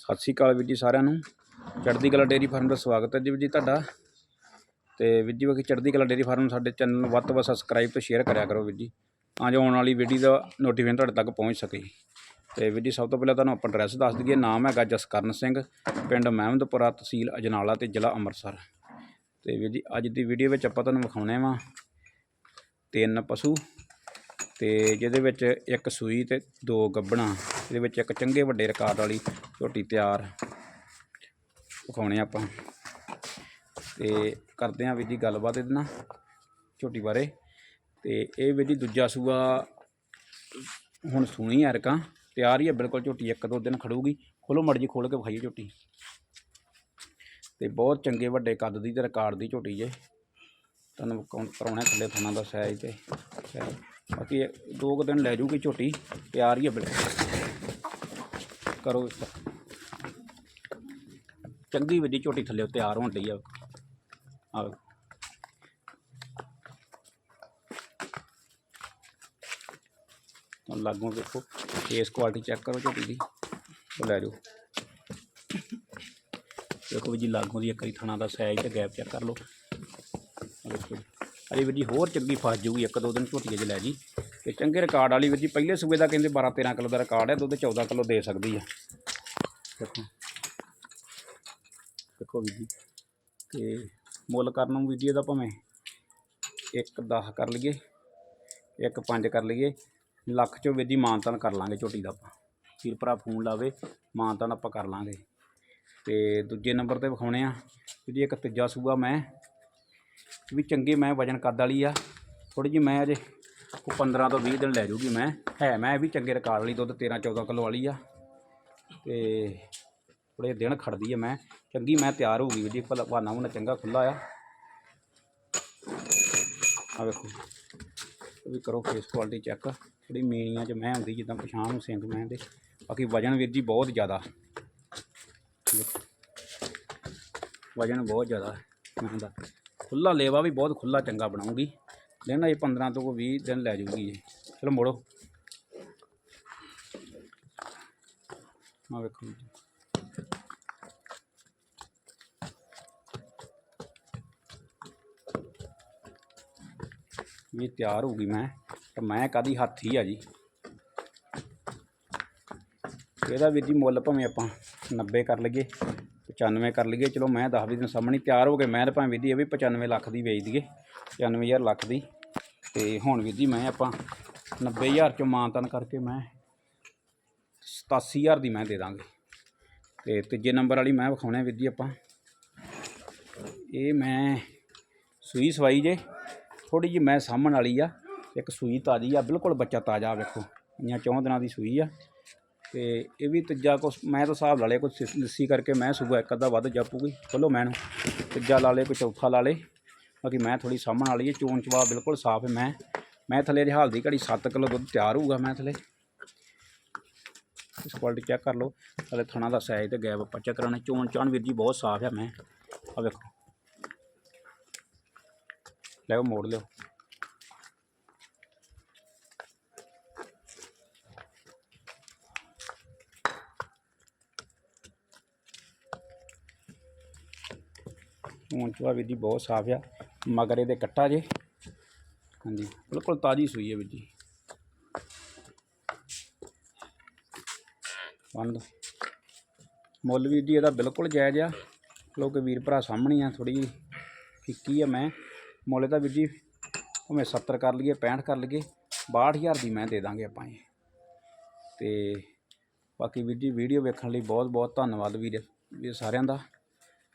ਸਤਿ ਸ਼੍ਰੀ ਅਕਾਲ ਵੀਰ ਜੀ ਸਾਰਿਆਂ ਨੂੰ। ਚੜ੍ਹਦੀ ਕਲਾ ਡੇਅਰੀ ਫਾਰਮ ਦਾ ਸਵਾਗਤ ਹੈ ਜੀ ਵੀਰ ਜੀ ਤੁਹਾਡਾ। ਤੇ ਵੀਰ ਜੀ, ਬਾਕੀ ਚੜ੍ਹਦੀ ਕਲਾ ਡੇਅਰੀ ਫਾਰਮ ਸਾਡੇ ਚੈਨਲ ਨੂੰ ਵੱਧ ਤੋਂ ਵੱਧ ਸਬਸਕ੍ਰਾਈਬ ਤੇ ਸ਼ੇਅਰ ਕਰਿਆ ਕਰੋ ਵੀਰ ਜੀ, ਤਾਂ ਜੋ ਆਉਣ ਵਾਲੀ ਵੀਡੀਓ ਦਾ ਨੋਟੀਫਿਕੇਸ਼ਨ ਤੁਹਾਡੇ ਤੱਕ ਪਹੁੰਚ ਸਕੇ। ਤੇ ਵੀਰ ਜੀ, ਸਭ ਤੋਂ ਪਹਿਲਾਂ ਤੁਹਾਨੂੰ ਆਪਾਂ ਐਡਰੈਸ ਦੱਸ ਦਈਏ। ਨਾਮ ਹੈਗਾ ਜਸਕਰਨ ਸਿੰਘ, ਪਿੰਡ ਮਹਿਮਦਪੁਰਾ, ਤਹਿਸੀਲ ਅਜਨਾਲਾ ਤੇ ਜ਼ਿਲ੍ਹਾ ਅੰਮ੍ਰਿਤਸਰ। ਤੇ ਵੀਰ ਜੀ, ਅੱਜ ਦੀ ਵੀਡੀਓ ਵਿੱਚ ਆਪਾਂ ਤੁਹਾਨੂੰ ਵਿਖਾਉਣੇ ਵਾਂ ਤਿੰਨ ਪਸ਼ੂ। ਤੇ ਜਿਹਦੇ ਵਿੱਚ ਇੱਕ ਸੂਈ ਤੇ ਦੋ ਗੱਬਣਾ ਇਹਦੇ ਵਿੱਚ ਇੱਕ ਚੰਗੇ ਵੱਡੇ ਰਿਕਾਰਡ ਵਾਲੀ ਝੋਟੀ ਤਿਆਰ ਵਿਖਾਉਣੇ ਆਪਾਂ। ਤੇ ਕਰਦੇ ਆਂ ਵੀਰ ਜੀ ਗੱਲਬਾਤ ਇਹਦੇ ਨਾਲ ਝੋਟੀ ਬਾਰੇ। ਤੇ ਇਹ ਵੀਰ ਜੀ ਦੂਜਾ ਸੂਆ ਹੁਣ ਸੁਣੀ ਆ ਰਕਾਂ ਤਿਆਰ ਹੀ ਆ, ਬਿਲਕੁਲ ਝੋਟੀ ਇੱਕ ਦੋ ਦਿਨ ਖੜੂਗੀ। ਖੋਲੋ ਮੜ ਜੀ ਖੋਲ ਕੇ ਵਿਖਾਈਏ ਝੋਟੀ। ਤੇ ਬਹੁਤ ਚੰਗੇ ਵੱਡੇ ਕੱਦ ਦੀ ਤੇ ਰਿਕਾਰਡ ਦੀ ਝੋਟੀ ਜੇ। ਤੁਹਾਨੂੰ ਕਰਾਉਣਾ ਥੱਲੇ ਥਾਣਾ ਦਾ ਸਾਈਜ਼ ਤੇ। ਬਾਕੀ ਦੋ ਕੁ ਦਿਨ ਲੈ ਜੂਗੀ ਝੋਟੀ। ਤਿਆਰ ਹੀ ਹੈ ਬਿਲਕੁਲ। ਕਰੋ ਇਸ ਚੰਗੀ ਵੱਡੀ ਝੋਟੀ ਥੱਲੇ ਤਿਆਰ ਹੋਣ ਡਈ ਆ। ਆ ਵੇਖੋ। ਲਾਗੋਂ ਦੇਖੋ ਫੇਸ ਕੁਆਲਿਟੀ ਚੈੱਕ ਕਰੋ ਝੋਟੀ ਦੀ। ਲੈ ਜਾਓ। ਦੇਖੋ ਵੀ ਜੀ ਲਾਗੋਂ ਦੀ ਇੱਕ ਵਾਰੀ ਥਣਾ ਦਾ ਸਾਈਜ਼ ਤੇ ਗੈਪ ਚੈੱਕ ਕਰ ਲਓ। ਦੇਖੋ ਵੇਖੋ ਅਰੇ ਵੀਰ ਜੀ ਹੋਰ ਚੰਗੀ ਫਸ ਜੂਗੀ, ਇੱਕ ਦੋ ਦਿਨ ਝੋਟੀ ਅਜੇ ਲੈ ਜੀ। ਤੇ ਚੰਗੇ ਰਿਕਾਰਡ ਵਾਲੀ ਵੀਰ ਜੀ, ਪਹਿਲੇ ਸੂਬੇ ਦਾ ਕਹਿੰਦੇ 12 13 ਕਿਲੋ ਦਾ ਰਿਕਾਰਡ ਹੈ, ਦੁੱਧ 14 ਕਿਲੋ ਦੇ ਸਕਦੀ ਆ। ਦੇਖੋ। ਦੇਖੋ ਵੀਰ ਜੀ, ਤੇ ਮੁੱਲ ਕਰਨ ਨੂੰ ਵੀਡੀਓ ਦਾ ਭਾਵੇਂ ਇੱਕ 10 ਕਰ ਲਈਏ, ਇੱਕ 5 ਕਰ ਲਈਏ, ਲੱਖ ਚੋਂ ਵੀਰ ਜੀ ਮਾਨਤਾਨ ਕਰ ਲਾਂਗੇ ਝੋਟੀ ਦਾ ਆਪਾਂ। ਵੀਰ ਭਰਾ ਫੋਨ ਲਾਵੇ ਮਾਨਤਾਨ ਆਪਾਂ ਕਰ ਲਾਂਗੇ। ਤੇ ਦੂਜੇ ਨੰਬਰ ਤੇ ਵਿਖਾਉਣੇ ਆ, ਵੀਰ ਜੀ ਇੱਕ ਤੀਜਾ ਸੂਆ ਮੈਂ, ਵੀ ਚੰਗੇ ਮੈਂ ਵਜਨ ਕੱਦ ਵਾਲੀ ਆ ਥੋੜੀ ਜਿਹੀ ਮੈਂ ਅਜੇ ਉਹ 15 ਤੋਂ 20 ਦਿਨ ਲੈ ਜੂਗੀ ਮੈਂ। ਹੈ ਮੈਂ ਇਹ ਵੀ ਚੰਗੇ ਰਿਕਾਰਡ ਵਾਲੀ, ਦੁੱਧ 13 14 ਕਿਲੋ ਵਾਲੀ ਆ। ਤੇ ਥੋੜੇ ਦਿਨ ਖੜਦੀ ਆ ਮੈਂ। ਚੰਗੀ ਮੈਂ ਤਿਆਰ ਹੋ ਗਈ ਵੀਰ ਜੀ, ਭਲਾ ਬਹਾਨਾ ਹੁਣ ਚੰਗਾ ਖੁੱਲਾ ਆ। ਆ ਵੇਖੋ ਵੀ ਕਰੋ ਫੇਸ ਕੁਆਲਿਟੀ ਚੈੱਕ ਥੋੜੀ ਮੀਣੀਆਂ ਚ ਮੈਂ ਹੁੰਦੀ, ਜਿੱਦਾਂ ਪਛਾਣ ਨੂੰ ਸਿੰਘ ਮੈਂ ਦੇ। ਬਾਕੀ ਵਜਨ ਵੀਰ ਜੀ ਬਹੁਤ ਜ਼ਿਆਦਾ। ਵਜਨ ਬਹੁਤ ਜ਼ਿਆਦਾ ਮੈਂ ਦਾ। ਖੁੱਲਾ ਲੇਵਾ ਵੀ ਬਹੁਤ ਖੁੱਲਾ ਚੰਗਾ ਬਣਾਉਂਗੀ। ਦਿਨ ਇਹ 15 ਤੋਂ 20 ਦਿਨ ਲੈ ਜੂਗੀ ਇਹ। ਚਲੋ ਮੋੜੋ। ਆ ਵੇਖੋ ਇਹ ਤਿਆਰ ਹੋ ਗਈ ਮੈਂ, ਤੇ ਮੈਂ ਕਾਦੀ ਹੱਥ ਹੀ ਆ ਜੀ। ਇਹਦਾ ਵੀਰ ਜੀ ਮੁੱਲ ਭਾਵੇਂ ਆਪਾਂ 90 ਕਰ ਲਈਏ। 95 ਕਰ ਲਈਏ। ਚਲੋ ਮੈਂ 10 ਦਿਨ ਸਾਹਮਣੇ ਤਿਆਰ ਹੋ ਕੇ ਮੈਂ ਤਾਂ ਭਾਵੇਂ ਵੀਦੀ ਇਹ ਵੀ 95 ਲੱਖ ਦੀ ਵੇਚ ਦਈਏ। 95000 ਲੱਖ ਦੀ। ਤੇ ਹੁਣ ਵੀਰ ਮੈਂ ਆਪਾਂ 90000 ਚੋਂ ਮਾਨਤਨ ਕਰਕੇ ਮੈਂ 87000 ਦੀ ਮੈਂ ਦੇ ਦਾਂਗੇ। ਤੇ ਤੀਜੇ ਨੰਬਰ ਵਾਲੀ ਮੈਂ ਵਿਖਾਉਣਾ ਵੀਰ ਜੀ ਆਪਾਂ। ਇਹ ਮੈਂ ਸੂਈ ਸਵਾਈ ਜੇ। ਥੋੜੀ ਜਿਹੀ ਮੈਂ ਸਾਹਮਣ ਵਾਲੀ ਆ। ਇੱਕ ਸੂਈ ਤਾਜੀ ਆ। ਬਿਲਕੁਲ ਬੱਚਾ ਤਾਜ਼ਾ ਵੇਖੋ। ਇਆਂ ਚੌਂ ਦਿਨਾਂ ਦੀ ਸੂਈ ਆ। ਤੇ ਇਹ ਵੀ ਤੀਜਾ ਕੁਛ, ਮੈਂ ਤਾਂ ਹਿਸਾਬ ਲਾ ਲਿਆ ਕੁਛ ਸਿ- ਲੱਸੀ ਕਰਕੇ ਮੈਂ ਸੂਗਾ ਇੱਕ ਅੱਧਾ ਵੱਧ ਜਾਪੂਗੀ ਚਲੋ ਮੈਨੂੰ ਤੀਜਾ ਲਾ ਲੇ ਕੋਈ ਚੌਥਾ ਲਾ ਲੇ ਬਾਕੀ ਮੈਂ ਥੋੜੀ ਸਾਹਮਣ ਵਾਲੀ ਹੈ ਚੋਣ ਚਵਾ ਬਿਲਕੁਲ ਸਾਫ਼ ਹੈ ਮੈਂ। ਮੈਂ ਥੱਲੇ ਦੀ ਦੀ ਘੜੀ 7 ਕਿਲੋ ਦੁੱਧ ਤਿਆਰ ਹੋਊਗਾ ਮੈਂ ਥੱਲੇ। ਇਸ ਕੁਆਲਿਟੀ ਚੈੱਕ ਕਰ ਲਓ। ਥੱਲੇ ਥਣਾ ਦਾ ਸਾਈਜ਼ ਤੇ ਗੈਪ ਆਪਾਂ ਚੈੱਕ ਕਰਾਉਣਾ। ਚੋਣ ਚਾਣ ਵੀਰ ਜੀ ਬਹੁਤ ਸਾਫ਼ ਹੈ ਮੈਂ। ਆ ਵੇਖੋ। ਲੈ ਮੋੜ ਲਿਓ ਹੁਣ ਚਵਾ ਵੀਰ ਜੀ ਬਹੁਤ ਸਾਫ਼ ਆ, ਮਗਰ ਇਹਦੇ ਕੱਟਾ ਜੇ। ਹਾਂਜੀ, ਬਿਲਕੁਲ ਤਾਜ਼ੀ ਸੂਈ ਹੈ ਵੀਰ ਜੀ। ਬੰਦ। ਮੁੱਲ ਵੀਰ ਜੀ ਇਹਦਾ ਬਿਲਕੁਲ ਜਾਇਜ਼ ਆ। ਲੋਕ ਵੀਰ ਭਰਾ ਸਾਹਮਣੇ ਆ ਥੋੜੀ ਜਿਹੀ ਫਿੱਕੀ ਆ ਮੈਂ। ਮੁੱਲ ਇਹਦਾ ਵੀਰ ਜੀ ਭਾਵੇਂ 70 ਕਰ ਲਈਏ 65 ਕਰ ਲਈਏ 62000 ਦੀ ਮੈਂ ਦੇ ਦਾਂਗੇ ਆਪਾਂ ਇਹ। ਤੇ ਬਾਕੀ ਵੀਰ ਜੀ ਵੀਡੀਓ ਵੇਖਣ ਲਈ ਬਹੁਤ ਬਹੁਤ ਧੰਨਵਾਦ ਵੀਰ ਵੀਰ ਸਾਰਿਆਂ ਦਾ।